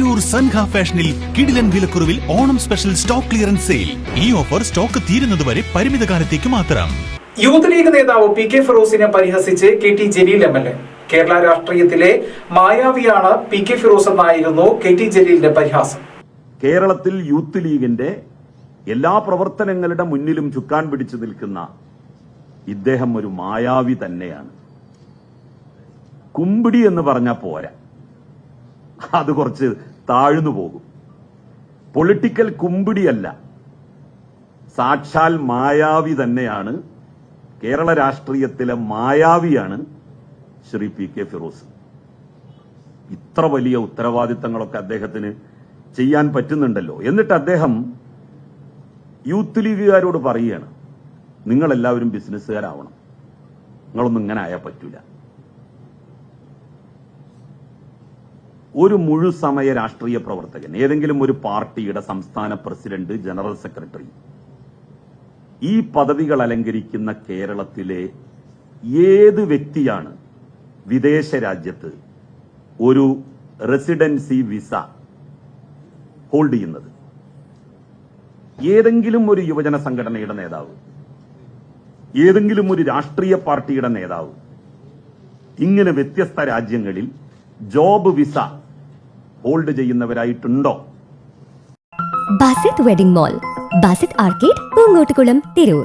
തിരൂർ സൻഹ ഫാഷനിൽ കിടിലൻ വിലക്കുറവിൽ Onam special stock clearance sale. ഈ ഓഫർ സ്റ്റോക്ക് തീരുന്നതുവരെ പരിമിത കാലത്തേക്ക് മാത്രം. യൂത്ത് ലീഗ് നേതാവ് പി കെ ഫിറോസിനെ പരിഹസിച്ച് K T Jaleel M L A. Kerala രാഷ്ട്രീയത്തിലെ മായാവിയാണ് പി കെ ഫിറോസ് എന്നായിരുന്നു കെ ടി ജലീലിന്റെ പരിഹാസം. കേരളത്തിൽ യൂത്ത് ലീഗിന്റെ എല്ലാ പ്രവർത്തനങ്ങളുടെ മുന്നിലും ചുക്കാൻ പിടിച്ചു നിൽക്കുന്ന ഇദ്ദേഹം ഒരു മായാവി തന്നെയാണ്. കുമ്പിടി എന്ന് പറഞ്ഞ പോരാ. അത് കുറച്ച് താഴ്ന്നു പോകും. പൊളിറ്റിക്കൽ കുമ്പിടിയല്ല. സാക്ഷാൽ മായാവി തന്നെയാണ്. കേരള രാഷ്ട്രീയത്തിലെ മായാവിയാണ് ശ്രീ പി കെ ഫിറോസ്. ഇത്ര വലിയ ഉത്തരവാദിത്തങ്ങളൊക്കെ അദ്ദേഹത്തിന് ചെയ്യാൻ പറ്റുന്നുണ്ടല്ലോ. എന്നിട്ട് അദ്ദേഹം യൂത്ത് ലീഗുകാരോട് പറയുകയാണ് നിങ്ങളെല്ലാവരും ബിസിനസ്സുകാരാവണം. നിങ്ങളൊന്നും ഇങ്ങനെ ആയാൽ പറ്റൂല. ഒരു മുഴുസമയ രാഷ്ട്രീയ പ്രവർത്തകൻ ഏതെങ്കിലും ഒരു പാർട്ടിയുടെ സംസ്ഥാന പ്രസിഡന്റ് ജനറൽ സെക്രട്ടറി ഈ പദവികൾ അലങ്കരിക്കുന്ന കേരളത്തിലെ ഏത് വ്യക്തിയാണ് വിദേശ രാജ്യത്ത് ഒരു റെസിഡൻസി വിസ ഹോൾഡ് ചെയ്യുന്നത്? ഏതെങ്കിലും ഒരു യുവജന സംഘടനയുടെ നേതാവ് ഏതെങ്കിലും ഒരു രാഷ്ട്രീയ പാർട്ടിയുടെ നേതാവ് ഇങ്ങനെ വ്യത്യസ്ത രാജ്യങ്ങളിൽ job visa hold ചെയ്യുന്നവരായിട്ടുണ്ടോ? Basith wedding mall Basith arcade Poongottukulam Tirur.